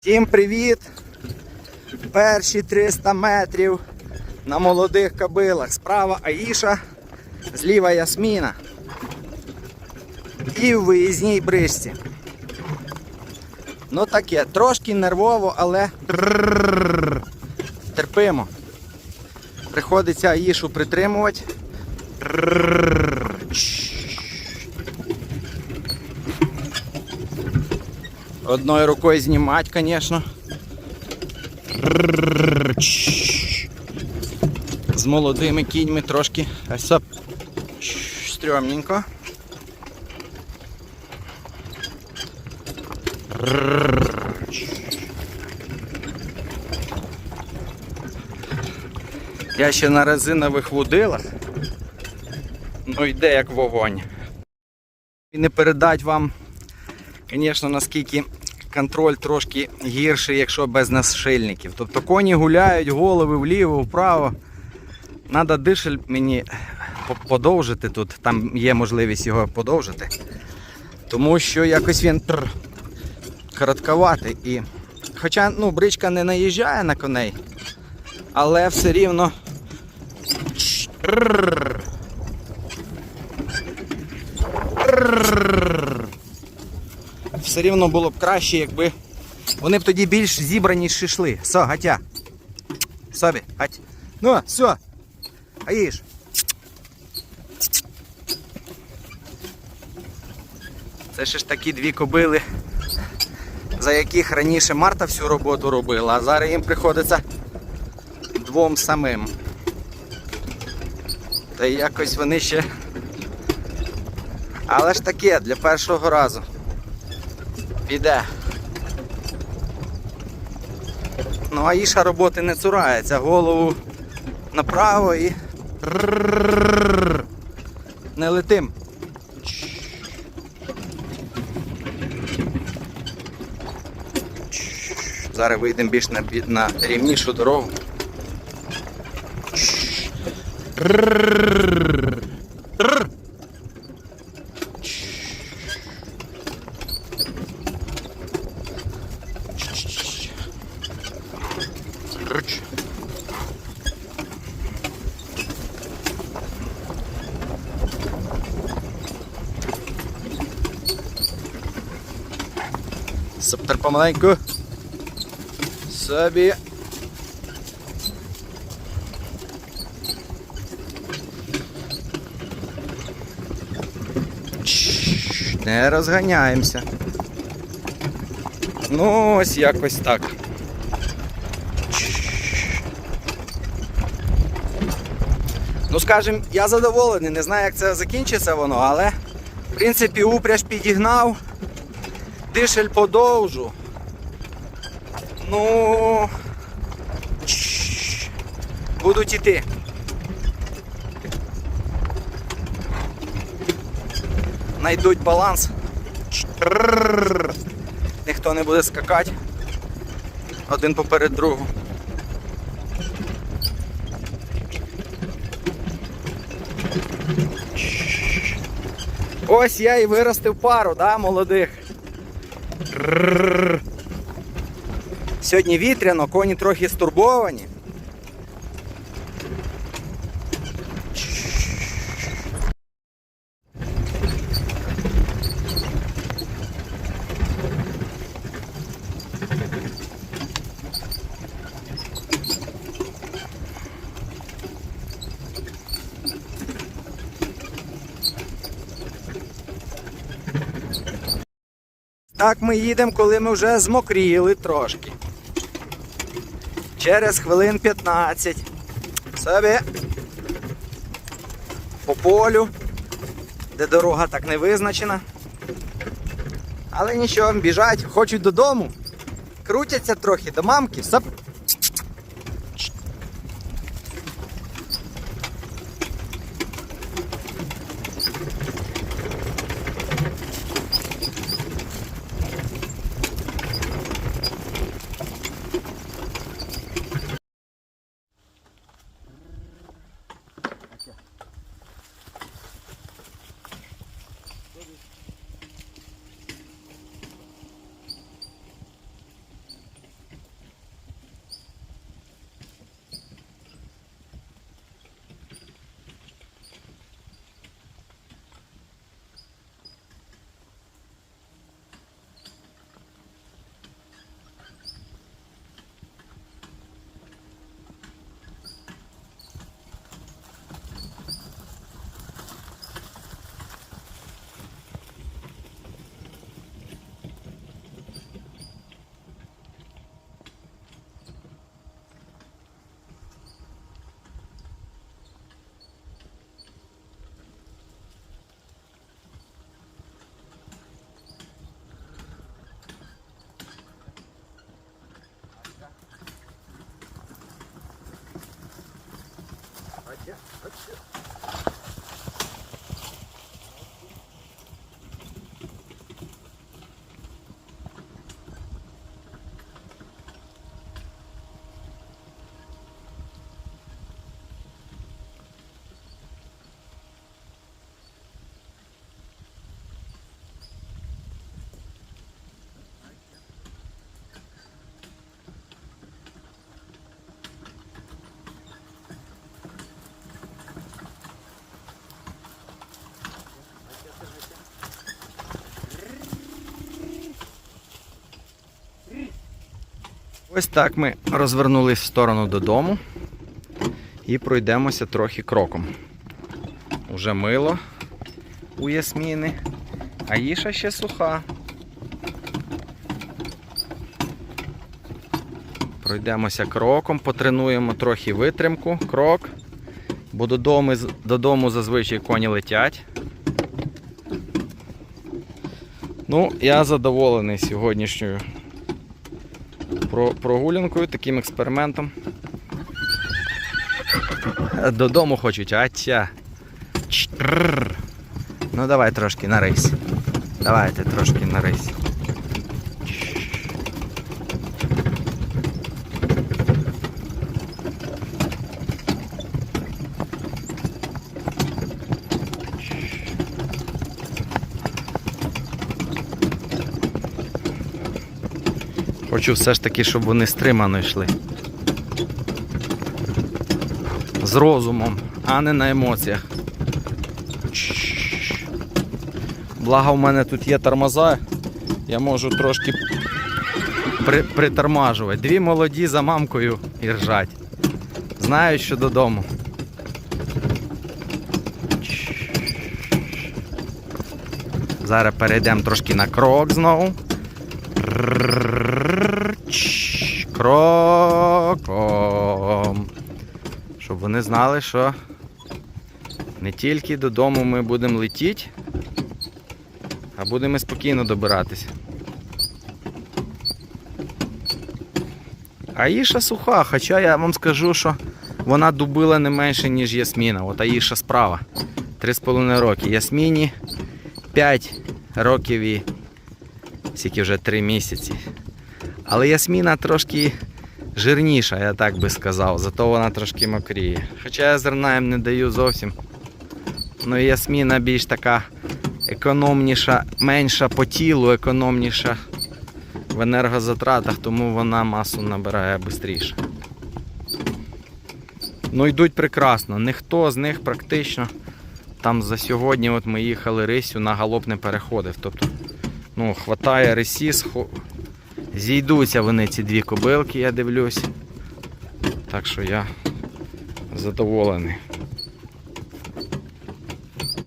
Всім привіт! Перші 300 метрів на молодих кобилах. Справа Аїша, зліва Ясміна і в виїзній брижці. Ну таке, трошки нервово, але терпимо. Приходиться Аїшу притримувати. Одною рукою знімати, звісно. З молодими кіньми трошки стрьомненько. Я ще на резинових вудилах, ну йде як вогонь. І не передать вам, звісно, наскільки контроль трошки гірший, якщо без насильників. Тобто коні гуляють, голови вліво, вправо. Треба дишель мені подовжити тут, там є можливість його подовжити. Тому що якось він тр, коротковатий. І... Хоча ну, бричка не наїжджає на коней, але все рівно. Трррррр все рівно було б краще, якби вони б тоді більш зібраніше йшли. Со, гатя. Собі, гать. Ну, все. Аїш. Це ще ж такі дві кобили, за яких раніше Марта всю роботу робила, а зараз їм приходиться двом самим. Та якось вони ще... Але ж таке, для першого разу. Іде. Ну, а Іша роботи не цурається, голову направо і не летим. Зараз вийдемо більш на на рівнішу дорогу. Септер помаленьку. Собі. Не розганяємося. Ну, ось якось так. Ну, скажем, я задоволений, не знаю, як це закінчиться воно, але в принципі упряж підігнав, дишель подовжу. Ну. Будуть іти. Найдуть баланс. Ніхто не буде скакати. Один поперед другого. Ось я і виростив пару, да, молодих. Сьогодні вітряно, коні трохи стурбовані. Так ми їдемо, коли ми вже змокріли трошки. Через хвилин 15. Собі. По полю, де дорога так не визначена. Але нічого, біжать, хочуть додому. Крутяться трохи до мамки. Сап. Ось так ми розвернулись в сторону додому і пройдемося трохи кроком. Уже мило у Ясміни, а їша ще суха. Пройдемося кроком, потренуємо трохи витримку, крок, бо додому, додому зазвичай коні летять. Ну, я задоволений сьогоднішньою про- прогулянкою, таким експериментом. Додому хочуть, аття. Ну давай трошки на рейс. Давайте трошки на рейс. Хочу все ж таки, щоб вони стримано йшли. З розумом, а не на емоціях. Благо в мене тут є тормоза, я можу трошки при, притормажувати. Дві молоді за мамкою і ржать. Знають, що додому. Зараз перейдемо трошки на крок знову. Чш, Кроком. Щоб вони знали, що не тільки додому ми будемо летіти, а будемо спокійно добиратися. Аїша суха, хоча я вам скажу, що вона дубила не менше, ніж Ясміна. От Аїша справа. 3,5 роки. Ясміні 5 років і тільки вже 3 місяці. Але Ясміна трошки жирніша, я так би сказав, зато вона трошки мокріє. Хоча я зерна їм не даю зовсім. Ну і Ясміна більш така економніша, менша по тілу, економніша в енергозатратах, тому вона масу набирає швидше. Ну йдуть прекрасно. Ніхто з них практично там за сьогодні от ми їхали рисю на галоп не переходив. Тобто, ну, хватає рисі. Зійдуться вони ці дві кобилки, я дивлюсь. Так що я задоволений.